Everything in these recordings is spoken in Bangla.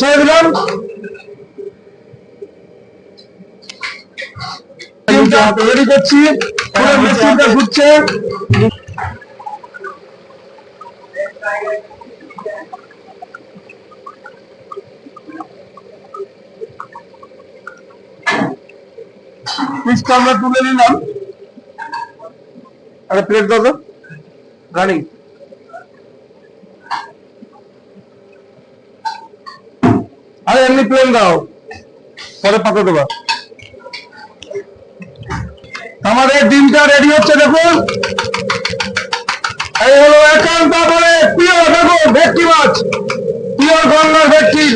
ছেড়ে দিলাম। রেডি করছি। পুরো মেশিনটা ঘুরছে। সুইচটা আমরা তুলে নিলাম। আরে প্লেট দাও তো রানিং আরে এমনি প্লেন দাও। পরে পাতা দেবা। আমাদের ডিমটা রেডি হচ্ছে দেখুন। এই হলো একান্ত বলে পিওর দেখুন ভেটকি মাছ। পিওর গঙ্গার ভেটকি।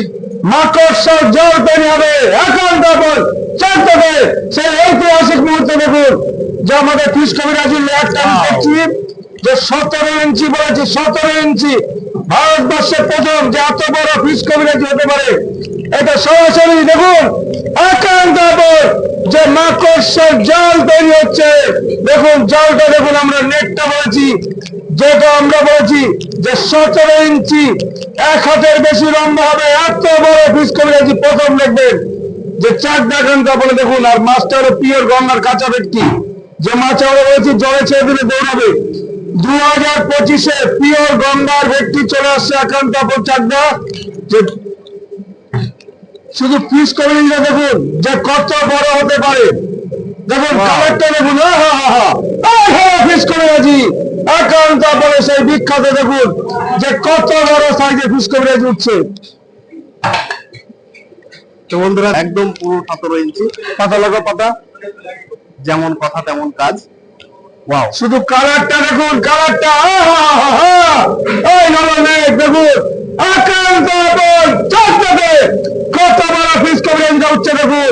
মাকড়সার জল তৈরি হবে একান্ত বল। চারটাতে সেই ঐতিহাসিক মুহূর্তে দেখুন যে আমাদের ফিস কবিরাজি লেয়ারটা আমি দেখছি যে সতেরো ইঞ্চি বলেছে সতেরো ইঞ্চি। ভারতবর্ষের প্রথম যে এত বড় ফিস কবিরাজি হতে পারে এটা সরাসরি দেখুন একান্ত যে মাকড়সার জাল তৈরি হচ্ছে। দেখুন, জালটা দেখুন, আমরা নেটটা বলেছি, যেটা আমরা বলছি যে সতেরো ইঞ্চি, এক হাতের বেশি লম্বা হবে, এত বড় ফিস কবিরাজি প্রথম দেখবেন। যে চার দেখান বলে দেখুন, আর মাছটা হলো পিওর গঙ্গার কাঁচা ব্যক্তি যে মাছ আমরা বলেছি, জলে ছেড়ে দিলে দৌড়াবে। দু হাজার পঁচিশে পিওর গঙ্গার ব্যক্তি চলে আসছে একান্ত চাকদা, যে শুধু পিস ফিস কমিউনিটা দেখুন যে কত বড় হতে পারে। দেখুন কালারটা দেখুন ফিস কমিউনিটি একান্ত বলে সেই বিখ্যাত দেখুন যে কত বড় সাইজে ফিস কমিউনিটি উঠছে। তো বন্ধুরা একদম পুরো সতেরো ইঞ্চি পাতা লাগা পাতা যেমন কথা তেমন কাজ। ওয়াও শুধু কালারটা দেখুন কালারটা এই দেখুন চারটাতে কত বড় ফিস কমিউনিটি উঠছে দেখুন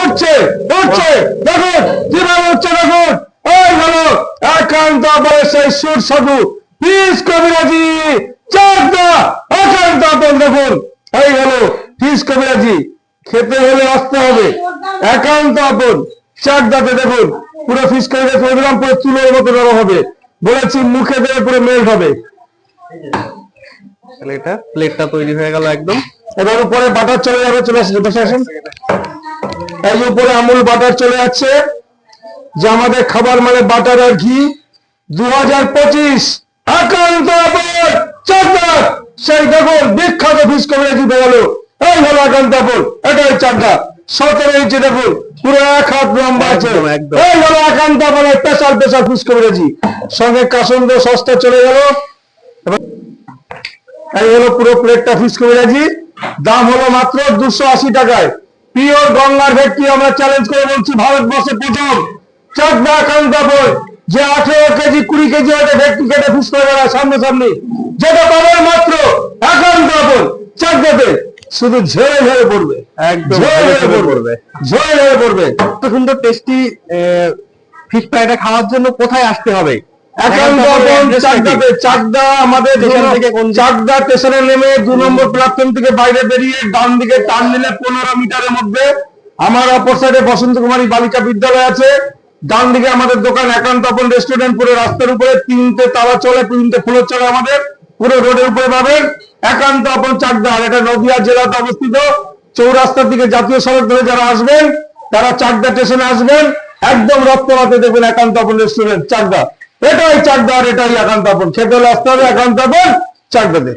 উঠছে উঠছে, দেখুন উঠছে, দেখুন ওই একান্ত সুর সাধু কবিরাজি একান্ত দেখুন, এই হলো কবিরাজি। খেতে হলে আসতে হবে, একান্ত আপন চার দাঁতে দেখুন, পুরো ফিস করে করে পুরো চুলের মতো নরম হবে। বলেছি, মুখে দেবে পুরো মেল্ট হবে। এটা প্লেটটা তৈরি হয়ে গেল একদম। এবার উপরে বাটার চলে যাবে চলে আসে বসে আসেন। এই উপরে আমুল বাটার চলে যাচ্ছে যে আমাদের খাবার মানে বাটার আর ঘি। দু হাজার পঁচিশ একান্ত সেই দেখুন বিখ্যাত ফিস গেল এই হলো একান্ত আপন এটাই চারটা সতেরো ইঞ্চি দেখুন পুরো এক হাত লম্বা আছে। এই হলো একান্ত স্পেশাল স্পেশাল ফিস সঙ্গে কাসন্দ সস্তা চলে গেল। এই হলো পুরো প্লেটটা ফিস কবিরাজি দাম হলো মাত্র দুশো আশি টাকায়। পিওর গঙ্গার ভেটকি আমরা চ্যালেঞ্জ করে বলছি ভারতবর্ষে প্রথম চাকদা যে আঠেরো কেজি কুড়ি কেজি ওটা ভেটকি কেটে ফিস করে বেড়ায় সামনে সামনে যেটা পাবেন মাত্র একান্তপুর চাকদাতে। শুধু ঝেড়ে ঝেড়ে পড়বে। ঝেড়ে ঝেড়ে পড়বে। পড়বে। ঝেড়ে ঝেড়ে পড়বে। এত সুন্দর টেস্টি ফিশ ফ্রাইটা খাওয়ার জন্য কোথায় আসতে হবে? একান্ত চাকদা আমাদের চাকদা স্টেশনে নেমে দু নম্বর প্ল্যাটফর্ম থেকে বাইরে বেরিয়ে ডান দিকে টান নিলে পনেরো মিটারের মধ্যে। আমার অপর সাইডে বসন্ত কুমারী বালিকা বিদ্যালয় আছে। ডান দিকে আমাদের দোকান একান্ত আপন রেস্টুরেন্ট পুরো রাস্তার উপরে তিনটে তালা চলে তিনটে ফুলের চলে আমাদের। পুরো রোডের উপরে পাবেন। একান্ত আপন চাকদা এটা নদিয়া জেলাতে অবস্থিত। চৌরাস্তার দিকে জাতীয় সড়ক ধরে যারা আসবেন তারা চাকদা স্টেশনে আসবেন। একদম রক্তপাতে দেখবেন একান্ত আপন রেস্টুরেন্ট চাকদা এটাই চাকদার এটাই একান্তপন খেতে হলে আসতে হবে একান্তপন চাকদাদের